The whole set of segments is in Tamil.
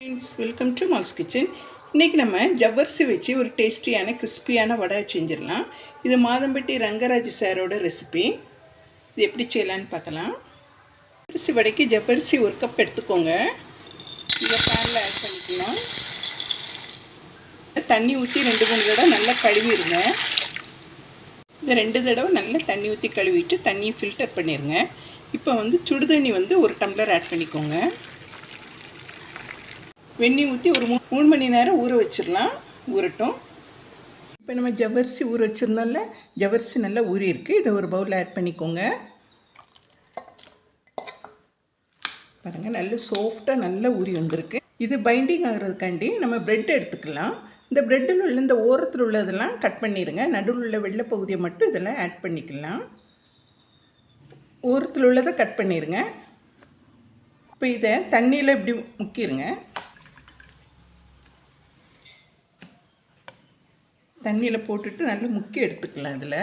Friends welcome to Mal's kitchen இன்றைக்கி நம்ம ஜவ்வரிசி வச்சு ஒரு டேஸ்டியான கிறிஸ்பியான வடை செஞ்சிடலாம். இது மாதம்பட்டி ரங்கராஜ் சாரோட ரெசிபி இது எப்படி செய்யலான்னு பார்க்கலாம். அரிசி வடைக்கு ஜவ்வரிசி ஒரு கப் எடுத்துக்கோங்க. இதை பேனில் ஆட் பண்ணிக்கலாம் தண்ணி ஊற்றி ரெண்டு மூணு தடவை நல்லா கழுவிடுங்க. இந்த ரெண்டு தடவை நல்லா தண்ணி ஊற்றி கழுவிட்டு தண்ணியை ஃபில்டர் பண்ணிடுங்க. இப்போ வந்து சுடுதண்ணி வந்து ஒரு டம்ளர் ஆட் பண்ணிக்கோங்க. வெந்நீர் ஊற்றி ஒரு மூணு மணி நேரம் ஊற வச்சிடலாம். ஊறட்டும். இப்போ நம்ம ஜவரிசி ஊற வச்சுருந்தோம்ல ஜவரிசி நல்லா ஊறி இருக்குது இதை ஒரு பவுலில் ஆட் பண்ணிக்கோங்க. பாருங்கள் நல்ல சாஃப்டாக நல்லா ஊறி வந்திருக்கு. இது பைண்டிங் ஆகிறதுக்காண்டி நம்ம ப்ரெட் எடுத்துக்கலாம். இந்த ப்ரெட்டில் உள்ள இந்த ஓரத்தில் உள்ளதெல்லாம் கட் பண்ணிடுங்க நடுவில் உள்ள வெள்ளை பகுதியை மட்டும் இதெல்லாம் ஆட் பண்ணிக்கலாம். ஓரத்தில் உள்ளதை கட் பண்ணிடுங்க இப்போ இதை தண்ணியில் இப்படி முக்கிடுங்க தண்ணியில் போட்டுட்டு நல்லா முக்கி எடுத்துக்கலாம் இதில்.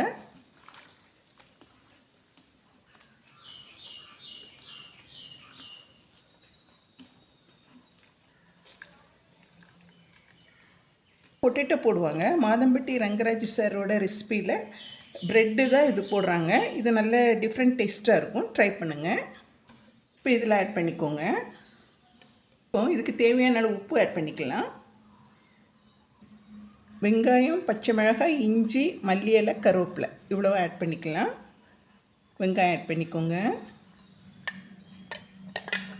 பொட்டேட்டோ போடுவாங்க. மாதம்பட்டி ரங்கராஜ் சாரோட ரெசிப்பியில் ப்ரெட்டு தான் இது போடுறாங்க. இது நல்ல டிஃப்ரெண்ட் டேஸ்ட்டாக இருக்கும். ட்ரை பண்ணுங்கள் இப்போ இதில் ஆட் பண்ணிக்கோங்க. இப்போ இதுக்கு தேவையான அளவு உப்பு ஆட் பண்ணிக்கலாம். வெங்காயம் பச்சை மிளகாய் இஞ்சி மல்லி இலை கருவேப்பிலை. இவ்வளோ ஆட் பண்ணிக்கலாம். வெங்காயம் ஆட் பண்ணிக்கோங்க.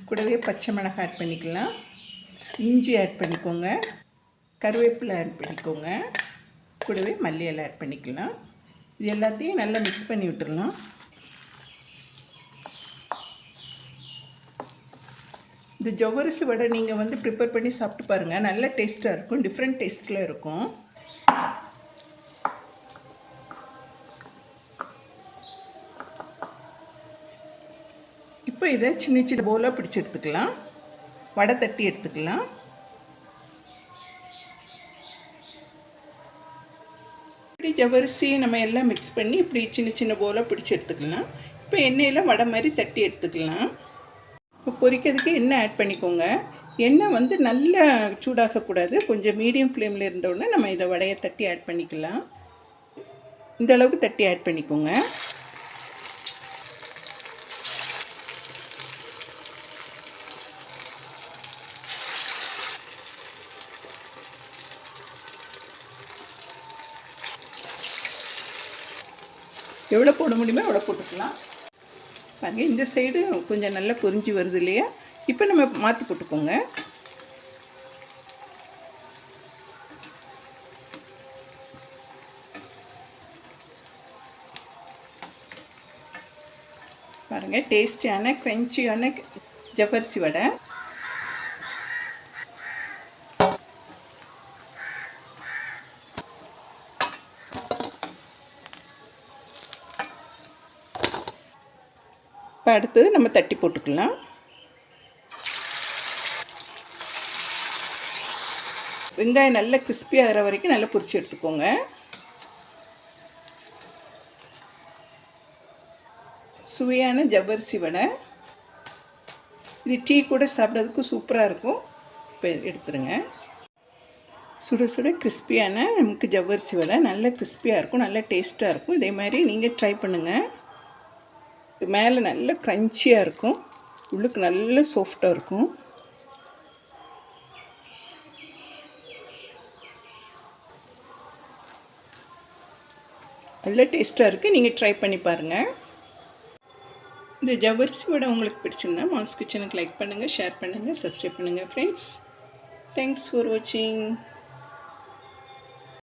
கூடவே பச்சை மிளகாய் ஆட் பண்ணிக்கலாம். இஞ்சி ஆட் பண்ணிக்கோங்க. கருவேப்பிலை ஆட் பண்ணிக்கோங்க. கூடவே மல்லி இலை ஆட் பண்ணிக்கலாம். இது எல்லாத்தையும் நல்லா மிக்ஸ் பண்ணி விட்டுடலாம் இந்த ஜவ்வரிசி வடை நீங்கள் வந்து ப்ரிப்பேர் பண்ணி சாப்பிட்டு பாருங்கள் நல்ல டேஸ்ட்டாக இருக்கும். டிஃப்ரெண்ட் டேஸ்ட்டில் இருக்கும். இப்போ இதை சின்ன சின்ன போலாக பிடிச்சி எடுத்துக்கலாம். வடை தட்டி எடுத்துக்கலாம். இப்படி ஜவரிசி நம்ம எல்லாம் மிக்ஸ் பண்ணி இப்படி சின்ன சின்ன போலாக பிடிச்சி எடுத்துக்கலாம். இப்போ எண்ணெயில் வடை மாதிரி தட்டி எடுத்துக்கலாம். இப்போ பொரிக்கிறதுக்கு எண்ணெய் ஆட் பண்ணிக்கோங்க. எண்ணெய் வந்து நல்லா சூடாகக்கூடாது. கொஞ்சம் மீடியம் ஃப்ளேமில் இருந்தோடனே நம்ம இதை வடையை தட்டி ஆட் பண்ணிக்கலாம். இந்த அளவுக்கு தட்டி ஆட் பண்ணிக்கோங்க. எவ்வளோ போட முடியுமோ எவ்வளோ போட்டுக்கலாம். பாருங்க இந்த சைடு கொஞ்சம் நல்லா பொரிஞ்சு வருது இல்லையா? இப்போ நம்ம மாற்றி போட்டுக்கோங்க. பாருங்கள் டேஸ்டியான க்ரன்ச்சியான ஜவ்வரிசி வடை. இப்போ அடுத்தது நம்ம தட்டி போட்டுக்கலாம். வெங்காயம் நல்லா கிறிஸ்பி ஆகிற வரைக்கும் நல்லா பொரிச்சு எடுத்துக்கோங்க. சுவையான ஜவ்வரிசி வடை. இது டீ கூட சாப்பிட்றதுக்கு சூப்பராக இருக்கும். இப்போ எடுத்துருங்க. சுட சுட கிறிஸ்பியான நமக்கு ஜவ்வரிசி வடை. நல்ல கிறிஸ்பியாக இருக்கும் நல்ல டேஸ்ட்டாக இருக்கும். இதே மாதிரி நீங்கள் ட்ரை பண்ணுங்கள் மேலே நல்ல க்ரன்ச்சியாக இருக்கும். உள்ளுக்கு நல்ல சாஃப்டாக இருக்கும். நல்ல டேஸ்ட்டாக இருக்குது நீங்கள் ட்ரை பண்ணி பாருங்கள் இந்த ஜவரிசி வடை உங்களுக்கு பிடிச்சிருந்தா மால்ஸ் கிச்சனுக்கு லைக் பண்ணுங்கள் ஷேர் பண்ணுங்கள் சப்ஸ்கிரைப் பண்ணுங்கள் ஃப்ரெண்ட்ஸ் தேங்க்ஸ் ஃபார் வாட்சிங்